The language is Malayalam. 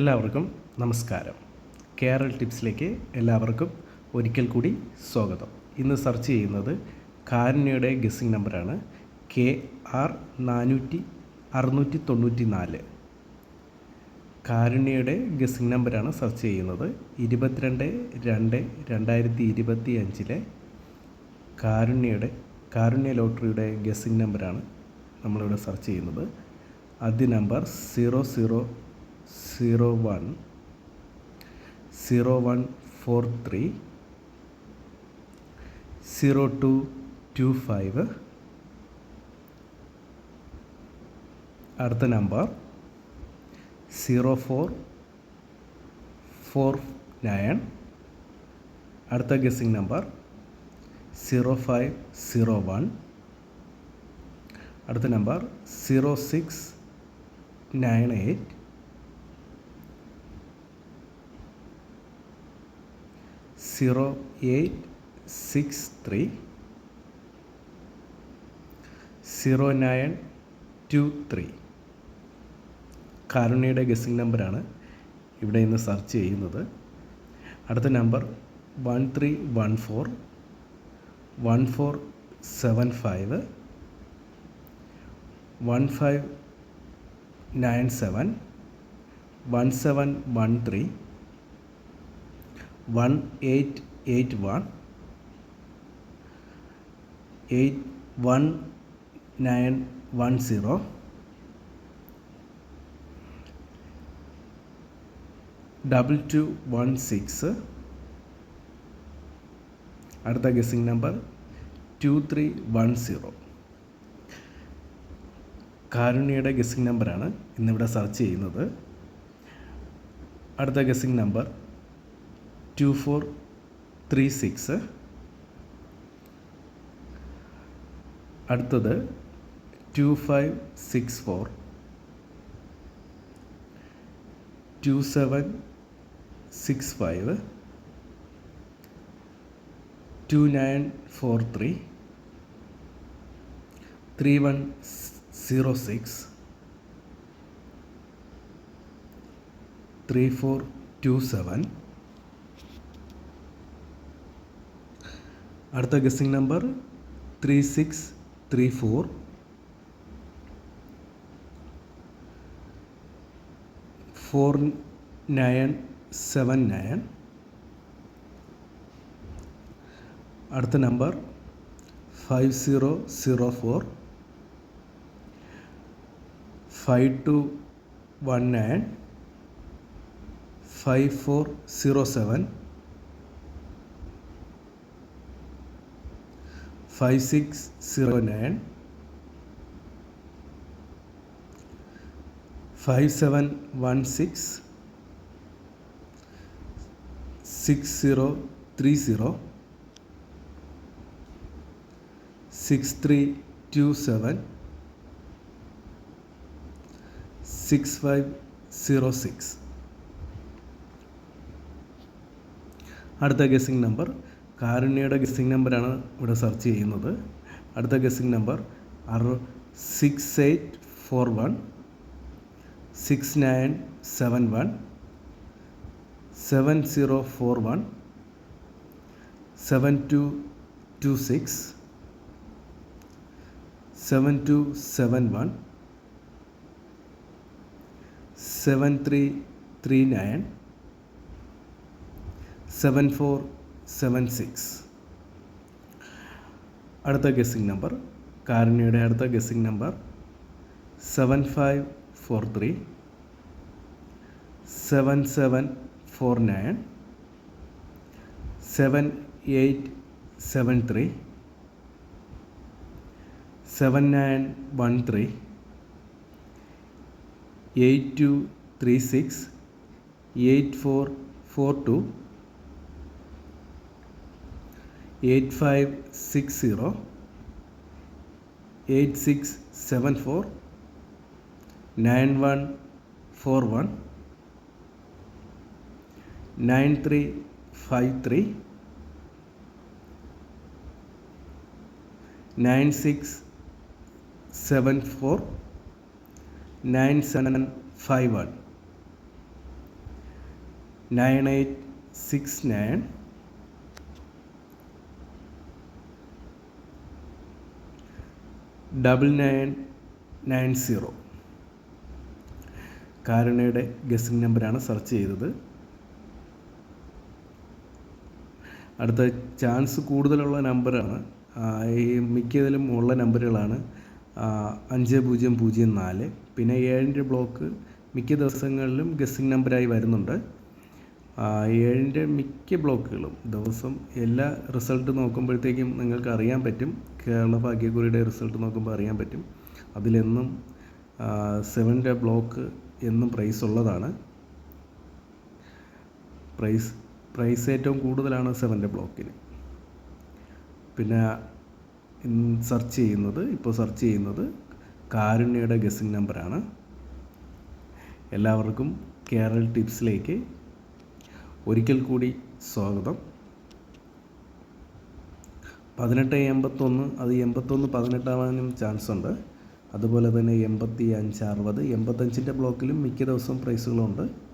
എല്ലാവർക്കും നമസ്കാരം. കേരൾ ടിപ്സിലേക്ക് എല്ലാവർക്കും ഒരിക്കൽ കൂടി സ്വാഗതം. ഇന്ന് സെർച്ച് ചെയ്യുന്നത് കാരുണ്യയുടെ ഗസ്സിംഗ് നമ്പറാണ്. കെ ആർ നാനൂറ്റി അറുന്നൂറ്റി തൊണ്ണൂറ്റി നാല് കാരുണ്യയുടെ ഗസ്സിംഗ് നമ്പറാണ് സെർച്ച് ചെയ്യുന്നത്. ഇരുപത്തിരണ്ട് രണ്ട് രണ്ടായിരത്തി ഇരുപത്തി അഞ്ചിലെ കാരുണ്യയുടെ കാരുണ്യ ലോട്ടറിയുടെ ഗസ്സിംഗ് നമ്പറാണ് നമ്മളിവിടെ സെർച്ച് ചെയ്യുന്നത്. ആദ്യ number zero zero zero one zero one four three zero two two five. അടുത്ത number zero four four nine. അടുത്ത guessing number zero five zero one. അടുത്ത number zero six nine eight. Zero eight six three zero nine two three കാരുണ്യയുടെ guessing നമ്പറാണ് ഇവിടെ ഇന്ന് സെർച്ച് ചെയ്യുന്നത്. അടുത്ത number one three one four one four seven five one five nine seven one seven one three one eight eight one eight one nine one zero double two one six അടുത്ത guessing number two three one zero കാരുണ്യയുടെ guessing നമ്പറാണ് ഇന്നിവിടെ സെർച്ച് ചെയ്യുന്നത്. അടുത്ത guessing number two four three six അടുത്തത് two five six four two seven six five two nine four three three one zero six three four two seven അടുത്ത guessing number three six three four four nine seven nine അടുത്ത number five zero zero four five two one nine five four zero seven five six zero nine five seven one six six zero three zero six three two seven six five zero six അടുത്ത ഗസിംഗ് നമ്പർ കാരുണ്യയുടെ ഗസ്സിംഗ് നമ്പറാണ് ഇവിടെ സെർച്ച് ചെയ്യുന്നത്. അടുത്ത ഗസ്സിംഗ് നമ്പർ അറു six eight four one six nine seven one seven zero four one seven two two six seven two seven one seven three three nine seven four seven six അടുത്ത ഗസ്സിംഗ് നമ്പർ കാരുണ്യയുടെ അടുത്ത guessing number seven five four three seven seven four nine seven eight seven three seven nine one three eight two three six eight four four two eight five six zero eight six seven four nine one four one nine three five three nine six seven four nine seven five one nine eight six nine double nine nine zero കാരുണയുടെ guessing നമ്പറാണ് സെർച്ച് ചെയ്തത്. അടുത്ത ചാൻസ് കൂടുതലുള്ള നമ്പറാണ് ഈ മിക്കതിലും ഉള്ള നമ്പറുകളാണ് അഞ്ച് പൂജ്യം പൂജ്യം നാല്. പിന്നെ ഏഴിന്റെ ബ്ലോക്ക് മിക്ക ദിവസങ്ങളിലും ഗസ്സിംഗ് നമ്പറായി വരുന്നുണ്ട്. ഏഴിന്റെ മിക്ക ബ്ലോക്കുകളും ദിവസം എല്ലാ റിസൾട്ട് നോക്കുമ്പോഴത്തേക്കും നിങ്ങൾക്ക് അറിയാൻ പറ്റും. കേരള ഭാഗ്യക്കുറിയുടെ റിസൾട്ട് നോക്കുമ്പോൾ അറിയാൻ പറ്റും. അതിലെന്നും സെവന്റെ ബ്ലോക്ക് എന്നും പ്രൈസ് ഉള്ളതാണ്. പ്രൈസ് പ്രൈസ് ഏറ്റവും കൂടുതലാണ് സെവന്റെ ബ്ലോക്കിന്. പിന്നെ സെർച്ച് ചെയ്യുന്നത് ഇപ്പോൾ സെർച്ച് ചെയ്യുന്നത് കാരുണ്യയുടെ ഗസിങ് നമ്പറാണ്. എല്ലാവർക്കും കേരൾ ടിപ്സിലേക്ക് ഒരിക്കൽ കൂടി സ്വാഗതം. പതിനെട്ട് എൺപത്തൊന്ന് അത് എൺപത്തൊന്ന് പതിനെട്ടാവാനും ചാൻസ് ഉണ്ട് അതുപോലെ തന്നെ എൺപത്തി അഞ്ച് അറുപത് എൺപത്തഞ്ചിന്റെ ബ്ലോക്കിലും മിക്ക ദിവസവും പ്രൈസുകളുണ്ട്.